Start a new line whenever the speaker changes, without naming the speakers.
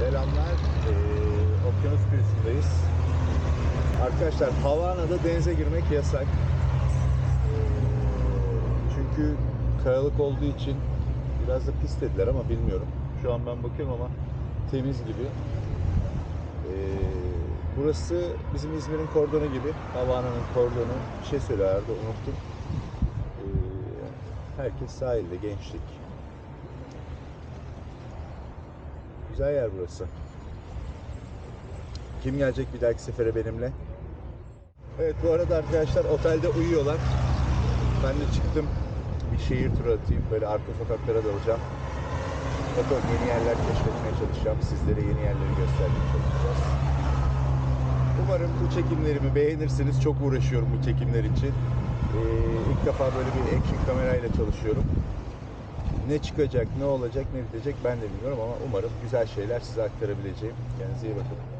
Selamlar. Ee, okyanus kıyısındayız. Arkadaşlar Havana'da denize girmek yasak. Ee, çünkü kayalık olduğu için biraz da pis dediler ama bilmiyorum. Şu an ben bakıyorum ama temiz gibi. Ee, burası bizim İzmir'in kordonu gibi. Havana'nın kordonu. Bir şey söylerdi unuttum. Ee, herkes sahilde gençlik. Güzel yer burası. Kim gelecek bir dahaki sefere benimle? Evet bu arada arkadaşlar otelde uyuyorlar. Ben de çıktım. Bir şehir turu atayım. Böyle arka sokaklara dalacağım. Bakalım yeni yerler keşfetmeye çalışacağım. Sizlere yeni yerleri göstermeye çalışacağız. Umarım bu çekimlerimi beğenirsiniz. Çok uğraşıyorum bu çekimler için. Ee, ilk defa böyle bir action kamerayla çalışıyorum. Ne çıkacak, ne olacak, ne bitecek ben de bilmiyorum ama umarım güzel şeyler size aktarabileceğim. Kendinize iyi bakın.